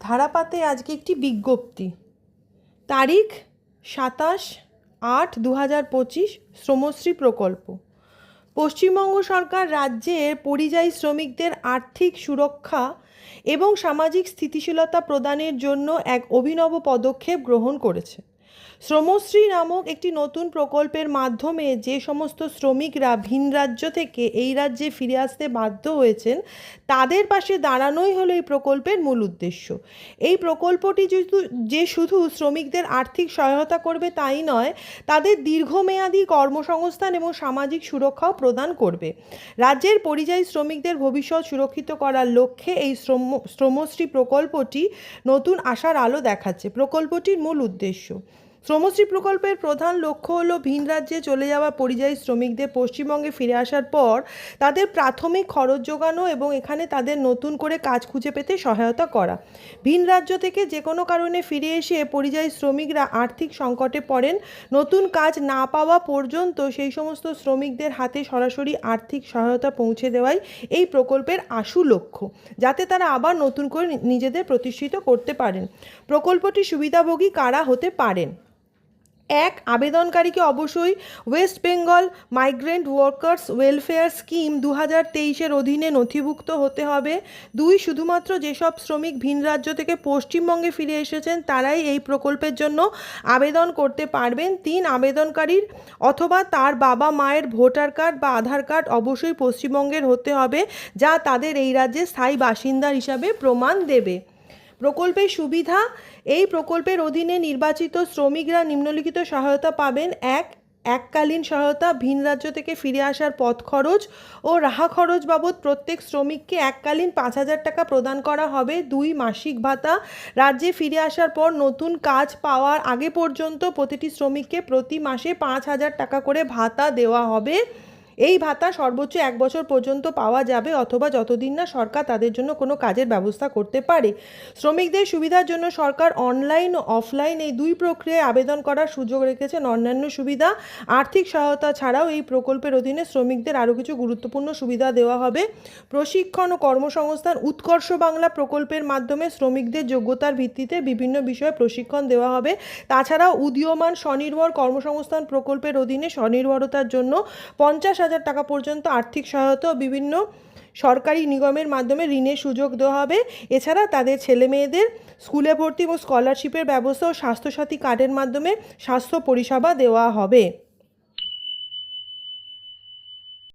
ধারাপাতে আজকে একটি বিজ্ঞপ্তি। তারিখ সাতাশ আট দু হাজার পঁচিশ, শ্রমশ্রী প্রকল্প। পশ্চিমবঙ্গ সরকার রাজ্যের পরিযায়ী শ্রমিকদের আর্থিক সুরক্ষা এবং সামাজিক স্থিতিশীলতা প্রদানের জন্য এক অভিনব পদক্ষেপ গ্রহণ করেছে। শ্রমশ্রী নামক একটি নতুন প্রকল্পের মাধ্যমে যে সমস্ত শ্রমিকরা ভিন রাজ্য থেকে এই রাজ্যে ফিরে আসতে বাধ্য হয়েছেন, তাদের পাশে দাঁড়ানোই হলো এই প্রকল্পের মূল উদ্দেশ্য। এই প্রকল্পটি যে শুধু শ্রমিকদের আর্থিক সহায়তা করবে তাই নয়, তাদের দীর্ঘমেয়াদী কর্মসংস্থান এবং সামাজিক সুরক্ষাও প্রদান করবে। রাজ্যের পরিযায়ী শ্রমিকদের ভবিষ্যৎ সুরক্ষিত করার লক্ষ্যে এই শ্রম, শ্রমশ্রী প্রকল্পটি নতুন আশার আলো দেখাচ্ছে। প্রকল্পটির মূল উদ্দেশ্য। শ্রমশ্রী প্রকল্পের প্রধান লক্ষ্য হলো ভিন রাজ্যে চলে যাওয়া পরিযায়ী শ্রমিকদের পশ্চিমবঙ্গে ফিরে আসার পর তাদের প্রাথমিক খরচ যোগানো এবং এখানে তাদের নতুন করে কাজ খুঁজে পেতে সহায়তা করা। ভিন রাজ্য থেকে যে কোনো কারণে ফিরে এসে পরিযায়ী শ্রমিকরা আর্থিক সংকটে পড়েন। নতুন কাজ না পাওয়া পর্যন্ত সেই সমস্ত শ্রমিকদের হাতে সরাসরি আর্থিক সহায়তা পৌঁছে দেওয়াই এই প্রকল্পের আশু লক্ষ্য, যাতে তারা আবার নতুন করে নিজেদের প্রতিষ্ঠিত করতে পারেন। প্রকল্পটি সুবিধাভোগী কারা হতে পারেন? এক আবেদনকারীকে অবশ্যই West Bengal migrant workers welfare scheme দু হাজার তেইশের অধীনে নথিভুক্ত হতে হবে। দুই, শুধুমাত্র যেসব শ্রমিক ভিন রাজ্য থেকে পশ্চিমবঙ্গে ফিরে এসেছেন, তারাই এই প্রকল্পের জন্য আবেদন করতে পারবেন। তিন, আবেদনকারীর অথবা তার বাবা মায়ের ভোটার কার্ড বা আধার কার্ড অবশ্যই পশ্চিমবঙ্গের হতে হবে, যা তাদের এই রাজ্যে স্থায়ী বাসিন্দা হিসাবে প্রমাণ দেবে। প্রকল্পের সুবিধা, এই প্রকল্পের অধীনে নির্বাচিত শ্রমিকরা নিম্নলিখিত সহায়তা পাবেন এক, এককালীন সহায়তা, ভিন রাজ্য থেকে ফিরে আসার পথ খরচ ও রাহা খরচ বাবদ প্রত্যেক শ্রমিককে এককালীন পাঁচ হাজার টাকা প্রদান করা হবে। দুই, মাসিক ভাতা, রাজ্যে ফিরে আসার পর নতুন কাজ পাওয়ার আগে পর্যন্ত প্রতিটি শ্রমিককে প্রতি মাসে পাঁচ হাজার টাকা করে ভাতা দেওয়া হবে। এই ভাতা সর্বোচ্চ এক বছর পর্যন্ত পাওয়া যাবে অথবা যতদিন না সরকার তাদের জন্য কোনো কাজের ব্যবস্থা করতে পারে। শ্রমিকদের সুবিধার জন্য সরকার অনলাইন ও অফলাইন এই দুই প্রক্রিয়ায় আবেদন করার সুযোগ রেখেছেন অন্যান্য সুবিধা। আর্থিক সহায়তা ছাড়াও এই প্রকল্পের অধীনে শ্রমিকদের আরও কিছু গুরুত্বপূর্ণ সুবিধা দেওয়া হবে। প্রশিক্ষণ ও কর্মসংস্থান উৎকর্ষ বাংলা প্রকল্পের মাধ্যমে শ্রমিকদের যোগ্যতার ভিত্তিতে বিভিন্ন বিষয়ে প্রশিক্ষণ দেওয়া হবে। তাছাড়াও উদীয়মান স্বনির্ভর কর্মসংস্থান প্রকল্পের অধীনে স্বনির্ভরতার জন্য পঞ্চাশ হাজার টাকা পর্যন্ত আর্থিক সহায়তা ও বিভিন্ন সরকারি নিগমের মাধ্যমে ঋণের সুযোগ দেওয়া হবে। এছাড়া তাদের ছেলে মেয়েদের স্কুলে ভর্তি এবং স্কলারশিপের ব্যবস্থা ও স্বাস্থ্যসাথী কার্ডের মাধ্যমে স্বাস্থ্য পরিষেবা দেওয়া হবে।